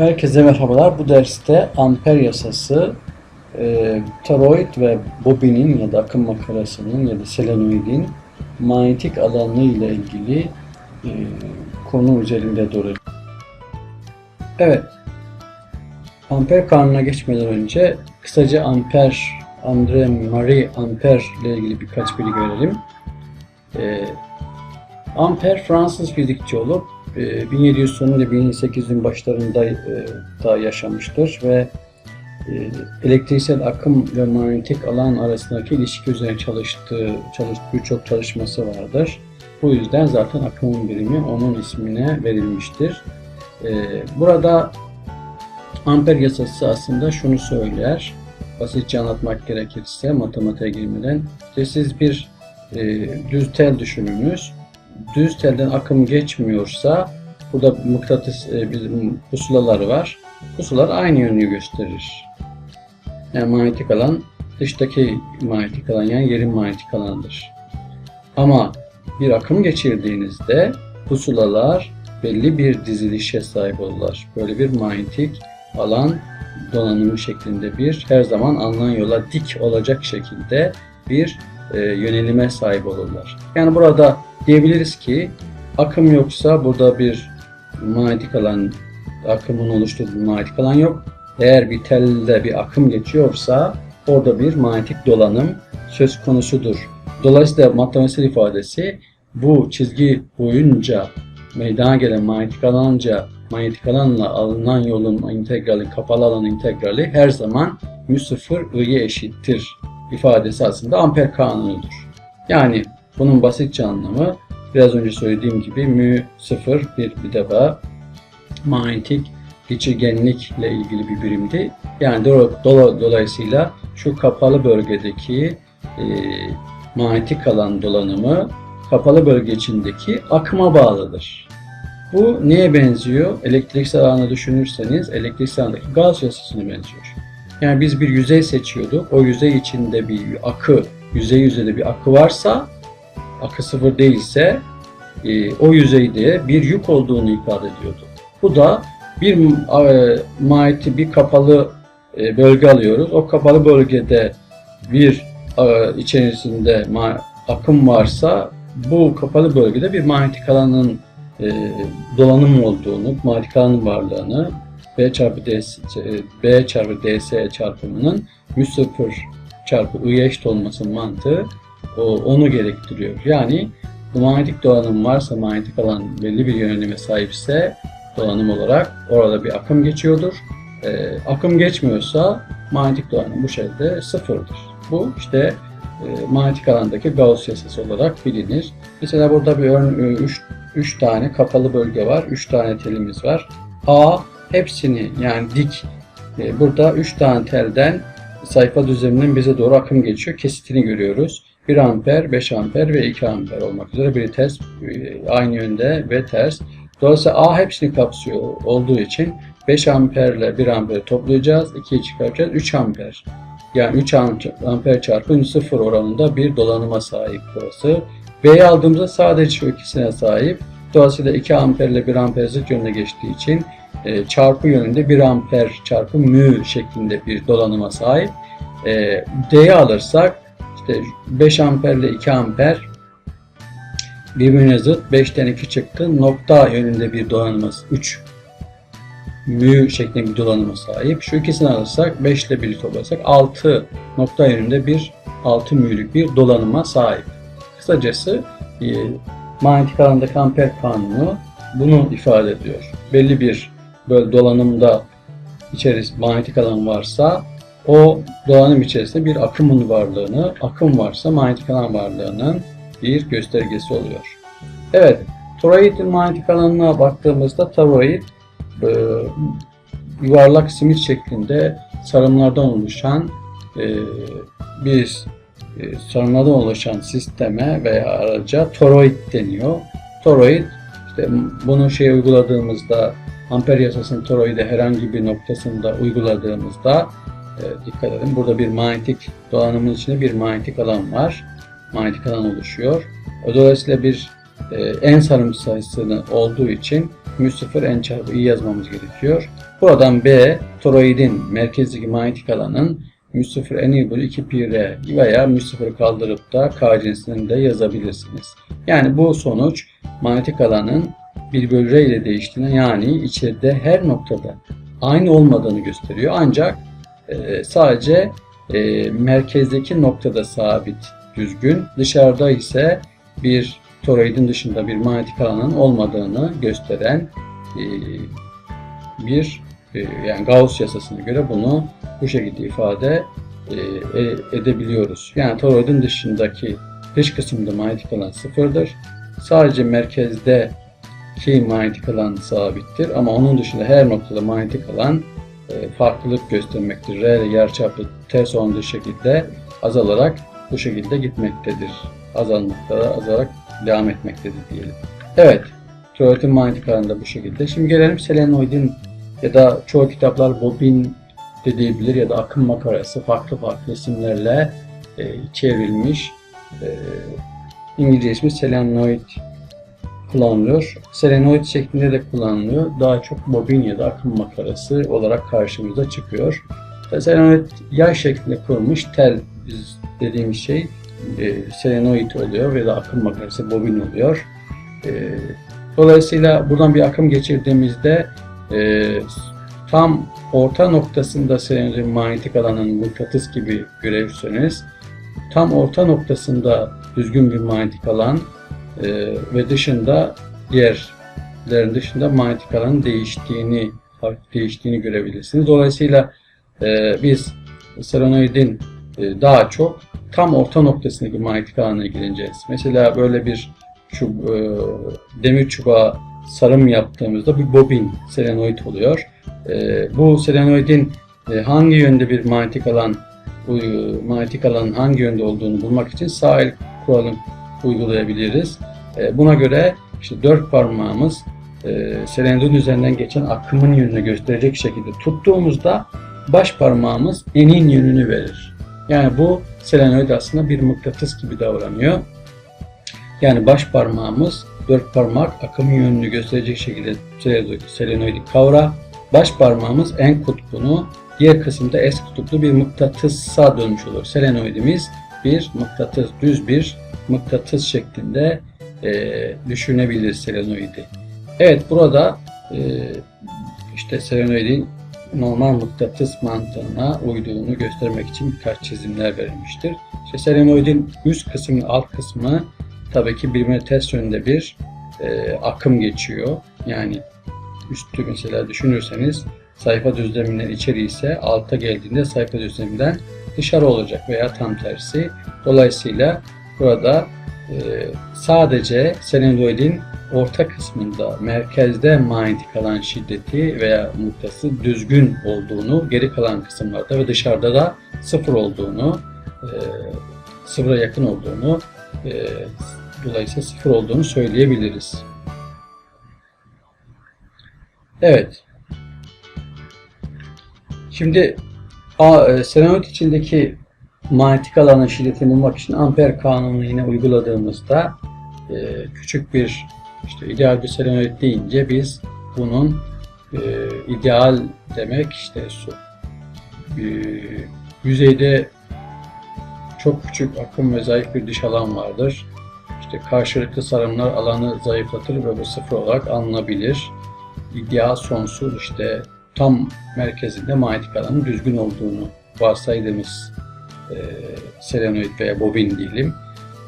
Herkese merhabalar. Bu derste amper yasası, e, toroid ve bobinin ya da akım makarasının ya da selenoidin manyetik alanı ile ilgili e, konu üzerinde duracağız. Evet. Amper kanununa geçmeden önce kısaca amper, Andre Marie Amper ile ilgili birkaç bilgi verelim. E, Amper Fransız fizikçi olup e, 1700 sonu ile 1800'ün başlarında e, da yaşamıştır ve e, elektriksel akım ve manyetik alan arasındaki ilişki üzerine çalıştığı, çalıştığı birçok çalışması vardır. Bu yüzden zaten akımın birimi onun ismine verilmiştir. E, burada amper yasası aslında şunu söyler. Basitçe anlatmak gerekirse matematiğe girmeden siz bir e, düz tel düşününüz düz telden akım geçmiyorsa burada mıknatıs e, bizim pusulalar var. Pusulalar aynı yönü gösterir. Yani manyetik alan dıştaki manyetik alan yani yerin manyetik alanıdır. Ama bir akım geçirdiğinizde pusulalar belli bir dizilişe sahip olurlar. Böyle bir manyetik alan donanımı şeklinde bir her zaman alınan yola dik olacak şekilde bir e, yönelime sahip olurlar. Yani burada diyebiliriz ki akım yoksa burada bir manyetik alan akımın oluşturduğu manyetik alan yok. Eğer bir telde bir akım geçiyorsa orada bir manyetik dolanım söz konusudur. Dolayısıyla matematiksel ifadesi bu çizgi boyunca meydana gelen manyetik alanca manyetik alanla alınan yolun integrali, kapalı alan integrali her zaman mu sıfır i'ye eşittir ifadesi aslında amper kanunudur. Yani bunun basitçe anlamı biraz önce söylediğim gibi mü sıfır bir, bir defa manyetik geçirgenlikle ilgili bir birimdi. Yani do, do, dolayısıyla şu kapalı bölgedeki e, manyetik alan dolanımı kapalı bölge içindeki akıma bağlıdır. Bu neye benziyor? Elektriksel alanı düşünürseniz elektriksel alandaki gaz yasasına benziyor. Yani biz bir yüzey seçiyorduk. O yüzey içinde bir akı, yüzey yüzeyde bir akı varsa, akı sıfır değilse e, o yüzeyde bir yük olduğunu ifade ediyordu. Bu da bir e, maiti bir kapalı e, bölge alıyoruz. O kapalı bölgede bir e, içerisinde akım varsa bu kapalı bölgede bir manyetik alanın e, dolanım olduğunu, manyetik alanın varlığını B çarpı DS, B çarpı DS çarpımının mu sıfır çarpı I eşit olması mantığı o, onu gerektiriyor. Yani bu manyetik dolanım varsa manyetik alan belli bir yönelime sahipse dolanım olarak orada bir akım geçiyordur. E, akım geçmiyorsa manyetik dolanım bu şekilde sıfırdır. Bu işte e, manyetik alandaki Gauss yasası olarak bilinir. Mesela burada bir 3 3 tane kapalı bölge var. 3 tane telimiz var. A hepsini yani dik e, burada 3 tane telden sayfa düzleminden bize doğru akım geçiyor. Kesitini görüyoruz. 1 amper, 5 amper ve 2 amper olmak üzere biri ters e, aynı yönde ve ters. Dolayısıyla A hepsini kapsıyor olduğu için 5 amperle 1 amperi toplayacağız. 2'yi çıkaracağız. 3 amper. Yani 3 amper çarpı 0 oranında bir dolanıma sahip burası. B'yi aldığımızda sadece şu ikisine sahip. Dolayısıyla 2 amper ile 1 amper zıt yönüne geçtiği için e, çarpı yönünde 1 amper çarpı mü şeklinde bir dolanıma sahip. E, D'yi alırsak işte 5 amper ile 2 amper birbirine zıt 5'ten 2 çıktı. Nokta yönünde bir dolanımız 3 mü şeklinde bir dolanıma sahip. Şu ikisini alırsak 5 ile 1'i toplasak 6 nokta yönünde bir 6 mü'lük bir dolanıma sahip. Kısacası e, manyetik alandaki amper kanunu bunu ifade ediyor. Belli bir böyle dolanımda içerisinde manyetik alan varsa o dolanım içerisinde bir akımın varlığını, akım varsa manyetik alan varlığının bir göstergesi oluyor. Evet, toroidin manyetik alanına baktığımızda toroid e, yuvarlak simit şeklinde sarımlardan oluşan e, bir e, sarımlardan oluşan sisteme veya araca toroid deniyor. Toroid işte bunu şey uyguladığımızda amper yasasının toroide herhangi bir noktasında uyguladığımızda e, dikkat edin burada bir manyetik dolanımın içinde bir manyetik alan var. Manyetik alan oluşuyor. Dolayısıyla bir e, en sarım sayısını olduğu için mü 0 n çarpı i yazmamız gerekiyor. Buradan B toroidin merkezdeki manyetik alanın mü 0 n bölü 2 pi r veya mü 0'ı kaldırıp da k cinsini de yazabilirsiniz. Yani bu sonuç manyetik alanın 1 bölü r ile değiştiğini yani içeride her noktada aynı olmadığını gösteriyor. Ancak e, sadece e, merkezdeki noktada sabit düzgün. Dışarıda ise bir toroidin dışında bir manyetik alanın olmadığını gösteren e, bir e, yani Gauss yasasına göre bunu bu şekilde ifade e, edebiliyoruz. Yani toroidin dışındaki dış kısımda manyetik alan sıfırdır. Sadece merkezde ki manyetik alan sabittir ama onun dışında her noktada manyetik alan farklılık göstermektir. R ile yarıçapı ters orantılı şekilde azalarak bu şekilde gitmektedir. Azalmakta azalarak devam etmektedir diyelim. Evet, toroidin manyetik alanı da bu şekilde. Şimdi gelelim selenoidin ya da çoğu kitaplar bobin de diyebilir ya da akım makarası farklı farklı isimlerle e, çevrilmiş. E, İngilizce ismi selenoid kullanılıyor. Selenoid şeklinde de kullanılıyor. Daha çok bobin ya da akım makarası olarak karşımıza çıkıyor. Selenoid yay şeklinde kurulmuş tel dediğimiz şey e, selenoid oluyor ve da akım makarası bobin oluyor. E, dolayısıyla buradan bir akım geçirdiğimizde e, tam orta noktasında selenoidin manyetik alanın mıknatıs gibi görürseniz tam orta noktasında düzgün bir manyetik alan e, ve dışında diğerlerin dışında manyetik alanın değiştiğini değiştiğini görebilirsiniz. Dolayısıyla e, biz selenoidin e, daha çok tam orta noktasındaki manyetik alanla ilgileneceğiz. Mesela böyle bir çub, e, demir çubuğa sarım yaptığımızda bir bobin selenoid oluyor. E, bu selenoidin e, hangi yönde bir manyetik alan bu manyetik alanın hangi yönde olduğunu bulmak için sağ el kuralını uygulayabiliriz. E, buna göre işte dört parmağımız e, selenoidin üzerinden geçen akımın yönünü gösterecek şekilde tuttuğumuzda baş parmağımız enin yönünü verir. Yani bu selenoid aslında bir mıknatıs gibi davranıyor. Yani baş parmağımız dört parmak akımın yönünü gösterecek şekilde selenoidi kavra. Baş parmağımız en kutbunu, diğer kısımda S kutuplu bir mıknatısa dönmüş olur. Selenoidimiz bir mıknatıs, düz bir mıknatıs şeklinde e, düşünebiliriz selenoidi. Evet burada e, işte selenoidin normal mıknatıs mantığına uyduğunu göstermek için birkaç çizimler verilmiştir. İşte selenoidin üst kısmı, alt kısmı tabii ki birbirine ters yönde bir e, akım geçiyor. Yani üstü mesela düşünürseniz sayfa düzleminden içeri ise alta geldiğinde sayfa düzleminden dışarı olacak veya tam tersi. Dolayısıyla burada sadece selenoidin orta kısmında merkezde manyetik alan şiddeti veya muhtası düzgün olduğunu, geri kalan kısımlarda ve dışarıda da sıfır olduğunu, e, sıfıra yakın olduğunu, e, dolayısıyla sıfır olduğunu söyleyebiliriz. Evet. Şimdi e, selenoid içindeki manyetik alanın şiddetini bulmak için amper kanunu yine uyguladığımızda e, küçük bir işte ideal bir selenoid deyince biz bunun e, ideal demek işte su e, yüzeyde çok küçük akım ve zayıf bir dış alan vardır. İşte karşılıklı sarımlar alanı zayıflatır ve bu sıfır olarak alınabilir. İdeal sonsuz işte tam merkezinde manyetik alanın düzgün olduğunu varsaydığımız e, selenoid veya bobin diyelim.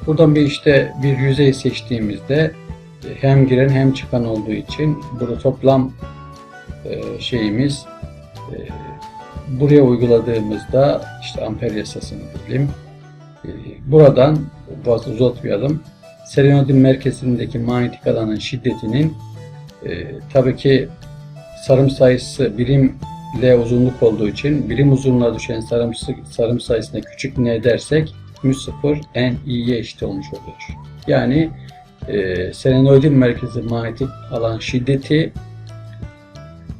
Buradan bir işte bir yüzey seçtiğimizde e, hem giren hem çıkan olduğu için burada toplam e, şeyimiz buraya uyguladığımızda işte amper yasasını diyelim. Buradan fazla uzatmayalım. Selenoidin merkezindeki manyetik alanın şiddetinin e, tabii ki sarım sayısı birim L uzunluk olduğu için birim uzunluğa düşen sarım, sarım sayısına küçük n dersek mü 0 n i'ye eşit olmuş oluyor. Yani e, selenoidin merkezi manyetik alan şiddeti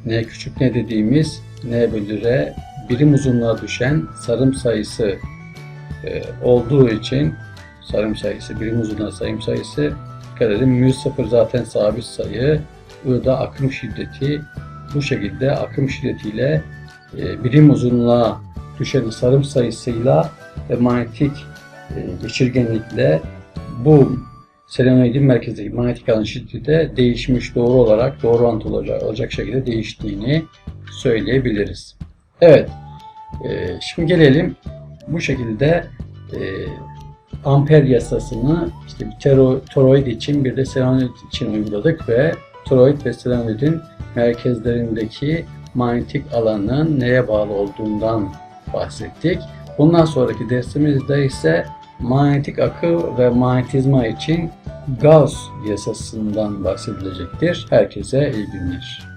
n küçük ne dediğimiz n bölü r birim uzunluğa düşen sarım sayısı e, olduğu için sarım sayısı birim uzunluğa sayım sayısı Dikkat edin mu sıfır zaten sabit sayı. I'da akım şiddeti. Bu şekilde akım şiddetiyle e, birim uzunluğa düşen sarım sayısıyla ve manyetik e, geçirgenlikle bu selenoidin merkezdeki manyetik alan şiddeti de değişmiş doğru olarak doğru orantılı olacak, olacak şekilde değiştiğini söyleyebiliriz. Evet. e, şimdi gelelim bu şekilde e, amper yasasını işte bir tero, toroid için bir de selenoid için uyguladık ve toroid ve selenoidin merkezlerindeki manyetik alanın neye bağlı olduğundan bahsettik. Bundan sonraki dersimizde ise manyetik akı ve manyetizma için Gauss yasasından bahsedilecektir. Herkese iyi günler.